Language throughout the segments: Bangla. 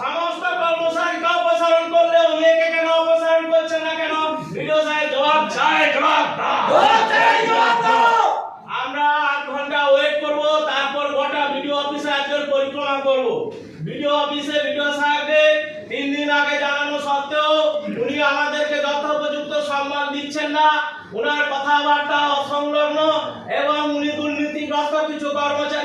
সমস্ত কর্মচারীকে অপসারণ করলে উনি কেন অপসারণ করছেন না কেন? ভিডিও সাহেব জবাব চাই আমরা আট ঘণ্টা ওয়েট করব, তারপর গোটা ভিডিও অফিসে আজকের পরিক্রমা করব। ভিডিও অফিসে ভিডিও সাহেবকে তিন দিন আগে জানানো সত্ত্বেও উনি আমাদেরকে যথোপযুক্ত সম্মান দিচ্ছেন না। উনার কথাবার্তা অসংলগ্ন এবং উনি দুর্নীতিগ্রস্ত কিছু করছে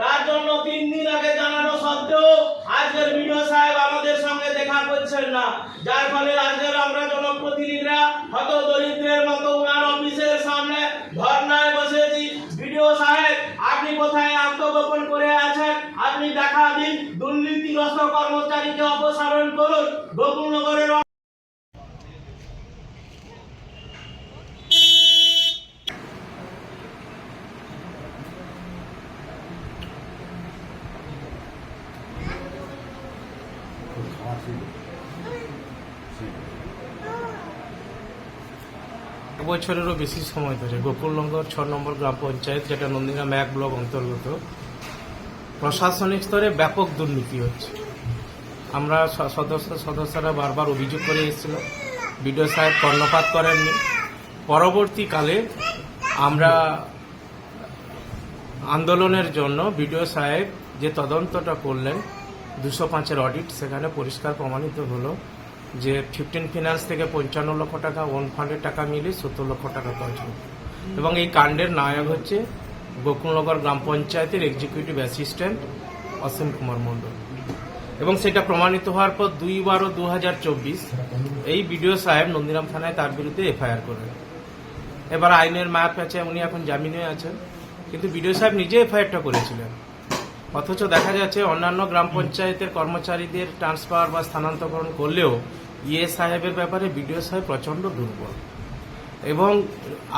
তার জন্য তিন দিন আগে জানানো সত্ত্বেও আজকের ভিডিও সাহেব আমাদের সঙ্গে দেখা করছেন না। যার ফলে আজকের আমরা জনপ্রতিনিধিরা হত দরিদ্রের মতো উনার অফিসের সামনে ধর্নায় বসেছি। বিডিও সাহেব, আপনি কোথায় আত্মগোপন করে আছেন? আপনি দেখা দিন, দুর্নীতিগ্রস্ত কর্মচারীকে অপসারণ করুন। গোকুলনগরের বছরেরও বেশি সময় ধরে গোকুলনগর ছ নম্বর গ্রাম পঞ্চায়েত, যেটা নন্দীগ্রাম এক ব্লক অন্তর্গত, প্রশাসনিক স্তরে ব্যাপক দুর্নীতি হচ্ছে। আমরা সদস্য, সদস্যরা বারবার অভিযোগ করে এসেছিল। বিডিও সাহেব কর্ণপাত করেননি। পরবর্তীকালে আমরা আন্দোলনের জন্য বিডিও সাহেব যে তদন্তটা করলেন দুশো পাঁচের অডিট সেখানে পরিষ্কার প্রমাণিত হলো যে ফিফটিন ফিনান্স থেকে পঞ্চান্ন লক্ষ টাকা ওয়ান ফান্ডের টাকা মিলে সত্তর লক্ষ টাকা খরচ। এবং এই কাণ্ডের নায়ক হচ্ছে গোকুলনগর গ্রাম পঞ্চায়েতের এক্সিকিউটিভ অ্যাসিস্ট্যান্ট অসীম কুমার মণ্ডল। এবং সেটা প্রমাণিত হওয়ার পর দুই বারো দু হাজার চব্বিশ এই বিডিও সাহেব নন্দীরাম থানায় তার বিরুদ্ধে এফআইআর করেন। এবার আইনের ম্যাপ আছে উনি এখন জামিনে আছেন। কিন্তু বিডিও সাহেব নিজে এফআইআরটা করেছিলেন। অথচ দেখা যাচ্ছে অন্যান্য গ্রাম পঞ্চায়েতের কর্মচারীদের ট্রান্সফার বা স্থানান্তরণ করলেও ইয়ে সাহেবের ব্যাপারে বিডিও সাহেব প্রচণ্ড দুর্বল। এবং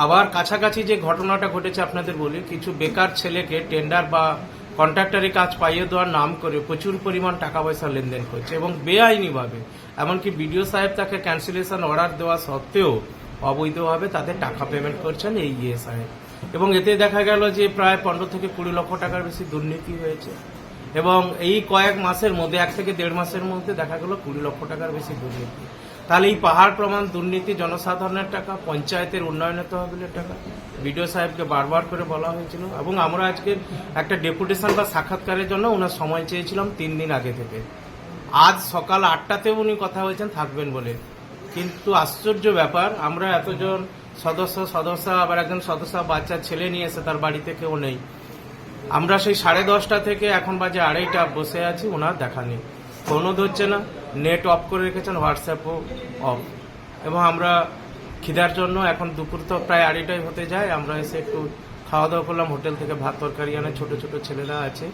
আবার কাছাকাছি যে ঘটনাটা ঘটেছে আপনাদের বলি, কিছু বেকার ছেলেকে টেন্ডার বা কন্ট্রাক্টারি কাজ পাইয়ে দেওয়ার নাম করে প্রচুর পরিমাণ টাকা পয়সা লেনদেন করছে এবং বেআইনিভাবে, এমনকি বিডিও সাহেব তাকে ক্যান্সেলেশন অর্ডার দেওয়া সত্ত্বেও অবৈধভাবে তাদের টাকা পেমেন্ট করছেন এই ইয়ে সাহেব। এবং এতে দেখা গেল যে প্রায় পনেরো থেকে কুড়ি লক্ষ টাকার বেশি দুর্নীতি হয়েছে। এবং এই কয়েক মাসের মধ্যে, এক থেকে দেড় মাসের মধ্যে দেখা গেল কুড়ি লক্ষ টাকার বেশি দুর্নীতি। তাহলে এই পাহাড় প্রমাণ দুর্নীতি জনসাধারণের টাকা, পঞ্চায়েতের উন্নয়নের তহবিলের টাকা, বিডিও সাহেবকে বারবার করে বলা হয়েছিল। এবং আমরা আজকে একটা ডেপুটেশন বা সাক্ষাৎকারের জন্য ওনার সময় চেয়েছিলাম তিন দিন আগে থেকে। আজ সকাল আটটাতেও উনি কথা হয়েছেন থাকবেন বলে। কিন্তু আশ্চর্য ব্যাপার, আমরা এতজন সদস্য সদস্য, আবার একজন সদস্য বাচ্চা ছেলে নিয়ে এসে তার বাড়িতে কেউ নেই। আমরা সেই সাড়ে দশটা থেকে এখন বাজে আড়াইটা বসে আছি, ওনার দেখা নেই। ফোনও ধরছে না, নেট অফ করে রেখেছেন, হোয়াটসঅ্যাপও অফ। এবং আমরা খিদার জন্য এখন দুপুর তো প্রায় আড়াইটাই হতে যায়, আমরা এসে একটু খাওয়া দাওয়া করলাম, হোটেল থেকে ভাত তরকারি আনে, ছোট ছোট ছেলেরা আছে,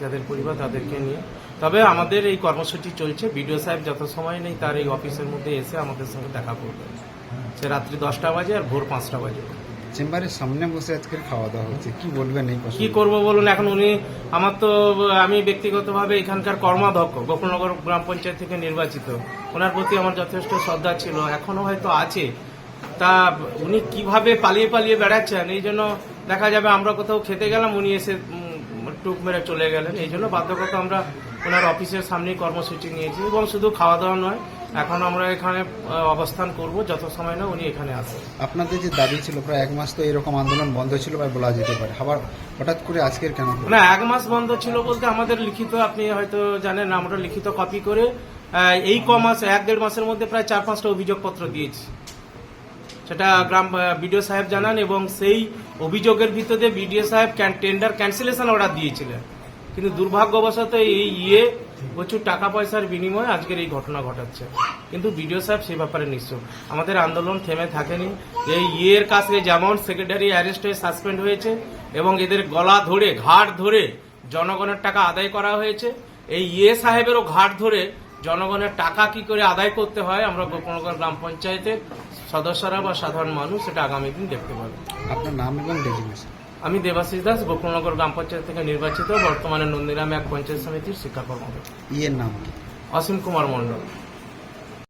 যাদের পরিবার তাদেরকে নিয়ে। তবে আমাদের এই কর্মসূচি চলছে, বিডিও সাহেব যত সময় নেই তার এই অফিসের মধ্যে এসে আমাদের সঙ্গে দেখা করবে সে রাত্রি দশটা বাজে আর ভোর পাঁচটা বাজে। চেম্বারের সামনে বসে আজকের খাওয়া দাওয়া হচ্ছে। কি বলবেন এই কি? করব বলুন এখন উনি আমার তো আমি ব্যক্তিগতভাবে এখানকার কর্মাধ্যক্ষ গোকুলনগর গ্রাম পঞ্চায়েত থেকে নির্বাচিত। ওনার প্রতি আমার যথেষ্ট শ্রদ্ধা ছিল এখনও হয়তো আছে। তা উনি কীভাবে পালিয়ে পালিয়ে বেড়াচ্ছেন এই জন্য দেখা যাবে আমরা কোথাও খেতে গেলাম উনি এসে টুক মেরে চলে গেলেন। এই জন্য বাধ্যগত আমরা ওনার অফিসের সামনেই কর্মসূচি নিয়েছি এবং শুধু খাওয়া দাওয়া নয় এখন আমরা এখানে অবস্থান করব যত সময় না উনি এখানে আসেন। আপনাদের যে দাবি ছিল প্রায় এক মাস তো এরকম আন্দোলন বন্ধ ছিল বা বলা যেতে পারে। আবার হঠাৎ করে আজকের কেন না এক মাস বন্ধ ছিল বলতে আমাদের লিখিত আপনি হয়তো জানেন আমরা লিখিত কপি করে এই ক মাস এক দেড় মাসের মধ্যে প্রায় চার পাঁচটা অভিযোগপত্র দিয়েছি। সেটা গ্রাম বিডিও সাহেব জানান এবং সেই অভিযোগের ভিত্তিতে বিডিও সাহেব টেন্ডার ক্যান্সেলেশন অর্ডার দিয়েছিলেন। কিন্তু দুর্ভাগ্যবশত এই ইয়ে প্রচুর টাকা পয়সার বিনিময়ে আজকের এই ঘটনা ঘটাচ্ছে। কিন্তু বিডিও সাহেব সেই ব্যাপারে নিশ্চয় আমাদের আন্দোলন থেমে থাকেনি। এই ইয়ের কাছে যেমন সেক্রেটারি অ্যারেস্ট হয়ে সাসপেন্ড হয়েছে এবং এদের গলা ধরে ঘাট ধরে জনগণের টাকা আদায় করা হয়েছে, এই ইয়ে সাহেবেরও ঘাট ধরে জনগণের টাকা কি করে আদায় করতে হয়, আমরা গোপনগর গ্রাম পঞ্চায়েতের সদস্যরা বা সাধারণ মানুষ সেটা আগামী দিন দেখতে পাবে। আপনার নাম এবং ডেজিগনেশন আমি দেবাশিস দাস গোকুলনগর গ্রাম পঞ্চায়েত থেকে নির্বাচিত বর্তমানে নন্দীরাম এক পঞ্চায়েত সমিতির শিক্ষা কর্মকর্তা। ইয়ের নাম অসীম কুমার মণ্ডল।